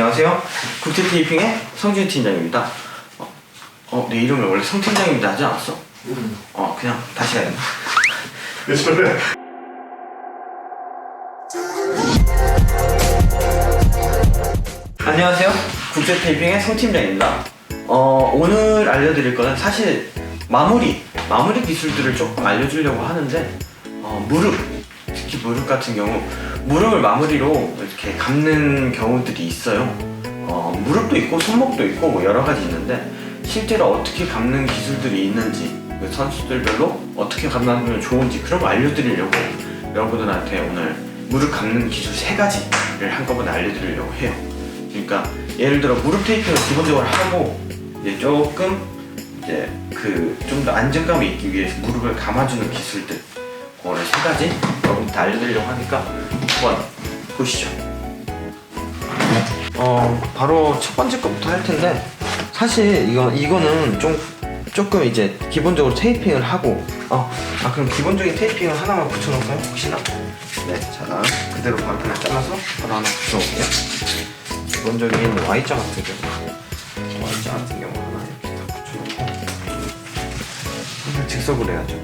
안녕하세요. 국제 테이핑의 성준 팀장입니다. 어, 어, 내 이름을 원래 성 팀장입니다 하지 않았어? 어, 그냥 다시 해야 된다. 왜 저래? 안녕하세요. 국제 테이핑의 성 팀장입니다. 어, 오늘 알려드릴 거는 사실 마무리, 마무리 기술들을 조금 알려주려고 하는데 어, 무릎, 특히 무릎 같은 경우 무릎을 마무리로 이렇게 감는 경우들이 있어요. 어, 무릎도 있고 손목도 있고 뭐 여러 가지 있는데 실제로 어떻게 감는 기술들이 있는지 그 선수들별로 어떻게 감는 좋은지 그런 거 알려드리려고 여러분들한테 오늘 무릎 감는 기술 세 가지를 한꺼번에 알려드리려고 해요. 그러니까 예를 들어 무릎 테이핑을 기본적으로 하고 이제 조금 이제 그 좀 더 안정감이 있기 위해서 무릎을 감아주는 기술들 그거를 세 가지 여러분한테 알려드리려고 하니까 한번 보시죠. 어 바로 첫 번째 거부터 할 텐데 사실 이거 이거는 좀 조금 이제 기본적으로 테이핑을 하고 어 아 그럼 기본적인 테이핑을 하나만 붙여놓을까요? 혹시나? 네 자 그대로 바로 그냥 잘라서 바로 하나 붙여놓을게요. 기본적인 Y자 같은 경우 Y자 같은 경우 하나 이렇게 다 붙여놓고 항상 즉석으로 해야죠.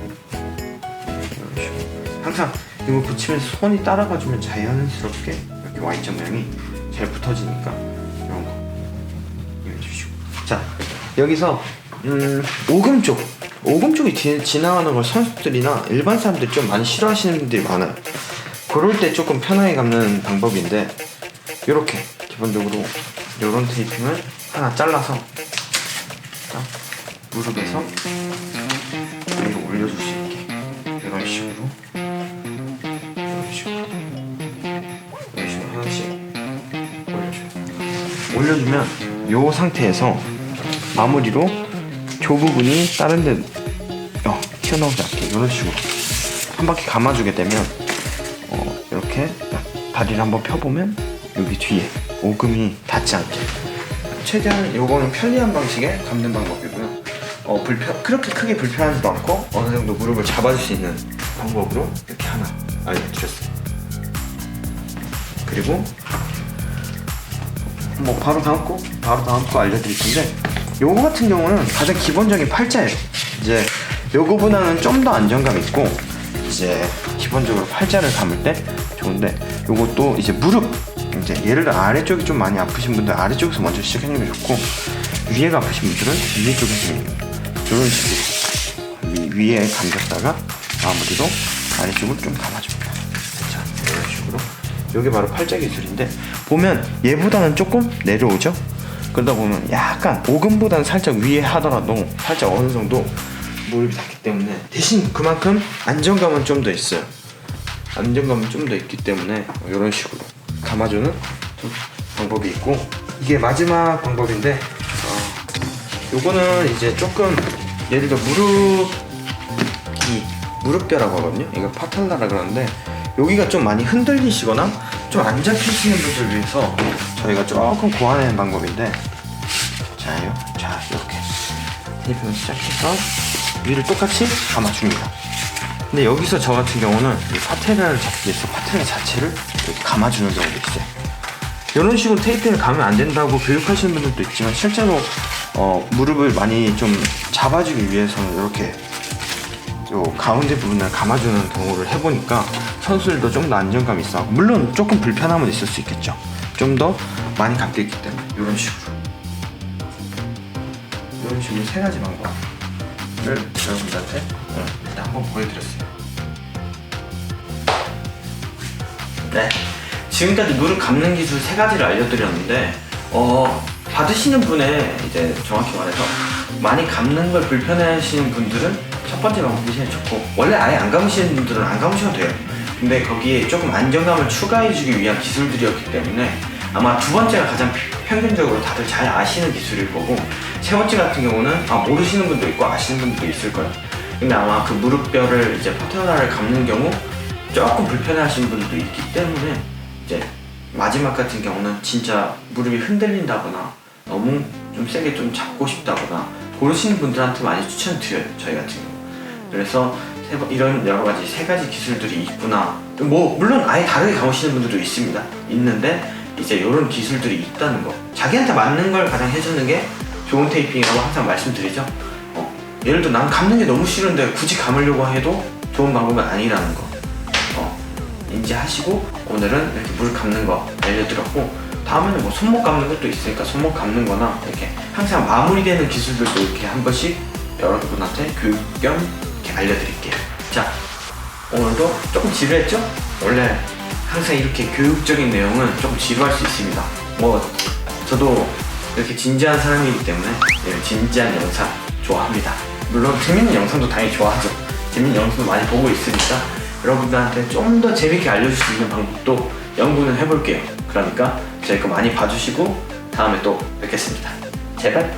항상 이거 붙이면서 손이 따라가주면 자연스럽게 이렇게 Y자 모양이 잘 붙어지니까 이런 거 이해해 주시고. 자 여기서 음 오금 쪽. 오금 쪽이 지, 지나가는 걸 선수들이나 일반 사람들이 좀 많이 싫어하시는 분들이 많아요. 그럴 때 조금 편하게 감는 방법인데 이렇게 기본적으로 이런 테이핑을 하나 잘라서 딱 무릎에서 위로 있 올려주면 이 상태에서 마무리로 조 부분이 다른 데 어, 튀어나오지 않게 이런 식으로 한 바퀴 감아주게 되면 어, 이렇게 다리를 한번 펴보면 여기 뒤에 오금이 닿지 않게. 최대한 요거는 편리한 방식의 감는 방법이고요. 어, 불편, 그렇게 크게 불편하지도 않고 어느 정도 무릎을 잡아줄 수 있는 방법으로 이렇게 하나 알려드렸어요 그리고 뭐 바로 다음 거 바로 다음 거 알려드릴 텐데 요거 같은 경우는 가장 기본적인 팔자예요. 이제 요거보다는 좀 더 안정감 있고 이제 기본적으로 팔자를 감을 때 좋은데 요것도 이제 무릎 이제 예를 들어 아래쪽이 좀 많이 아프신 분들 아래쪽에서 먼저 시작하는 게 좋고 위에가 아프신 분들은 위에 쪽에서 이런 식으로 위, 위에 감겼다가 마무리로 아래쪽을 좀 감아줍니다. 자 이런 식으로. 여기 바로 팔자 기술인데 보면 얘보다는 조금 내려오죠 그러다 보면 약간 오금보다는 살짝 위에 하더라도 살짝 어느 정도 무릎이 닿기 때문에 대신 그만큼 안정감은 좀 더 있어요 안정감은 좀 더 있기 때문에 이런 식으로 감아주는 좀 방법이 있고 이게 마지막 방법인데 어, 요거는 이제 조금 예를 들어 무릎 이 무릎뼈라고 하거든요. 이거 파탈라라 그러는데 여기가 좀 많이 흔들리시거나 좀 안 잡히시는 분들 위해서 저희가 조금 고안하는 방법인데 자요, 자 이렇게 테이프를 시작해서 위를 똑같이 감아줍니다. 근데 여기서 저 같은 경우는 이 파테라를 잡기 위해서 파테라 자체를 이렇게 감아주는 경우도 있어요. 이런 식으로 테이프를 가면 안 된다고 교육하시는 분들도 있지만 실제로 어, 무릎을 많이 좀 잡아주기 위해서는 이렇게 요 가운데 부분을 감아주는 경우를 해보니까 선수들도 좀 더 안정감이 있어. 물론 조금 불편함은 있을 수 있겠죠. 좀 더 많이 감겨 있기 때문에 이런 식으로 이런 식으로 세 가지 방법을 여러분들한테 오늘 일단 한번 보여드렸어요. 네. 지금까지 무릎 감는 기술 세 가지를 알려드렸는데, 어, 받으시는 분의 이제 정확히 말해서 많이 감는 걸 불편해 하시는 분들은 첫 번째 제일 좋고, 원래 아예 안 감으시는 분들은 안 감으셔도 돼요. 근데 거기에 조금 안정감을 추가해주기 위한 기술들이었기 때문에 아마 두 번째가 가장 평균적으로 다들 잘 아시는 기술일 거고, 세 번째 같은 경우는 아, 모르시는 분도 있고 아시는 분들도 있을 거예요. 근데 아마 그 무릎뼈를 이제 파테라를 감는 경우 조금 불편해하시는 분들도 있기 때문에 이제 마지막 같은 경우는 진짜 무릎이 흔들린다거나 너무 좀 세게 좀 잡고 싶다거나 고르시는 분들한테 많이 추천드려요 저희 같은 경우 그래서 이런 여러 가지 세 가지 기술들이 있구나 뭐 물론 아예 다르게 감으시는 분들도 있습니다 있는데 이제 이런 기술들이 있다는 거. 자기한테 맞는 걸 가장 해주는 게 좋은 테이핑이라고 항상 말씀드리죠. 어, 예를 들어 난 감는 게 너무 싫은데 굳이 감으려고 해도 좋은 방법은 아니라는 거. 어, 인지하시고 오늘은 이렇게 물 감는 거 알려드렸고 다음에는 뭐 손목 감는 것도 있으니까 손목 감는 거나 이렇게 항상 마무리되는 기술들도 이렇게 한 번씩 여러분한테 교육 겸 알려드릴게요. 자, 오늘도 조금 지루했죠? 원래 항상 이렇게 교육적인 내용은 조금 지루할 수 있습니다. 뭐 저도 이렇게 진지한 사람이기 때문에 이런 진지한 영상 좋아합니다. 물론 재밌는 영상도 당연히 좋아하죠. 재밌는 영상도 많이 보고 있으니까 여러분들한테 좀 더 재밌게 알려줄 수 있는 방법도 연구는 해볼게요. 그러니까 저희 거 많이 봐주시고 다음에 또 뵙겠습니다. 제발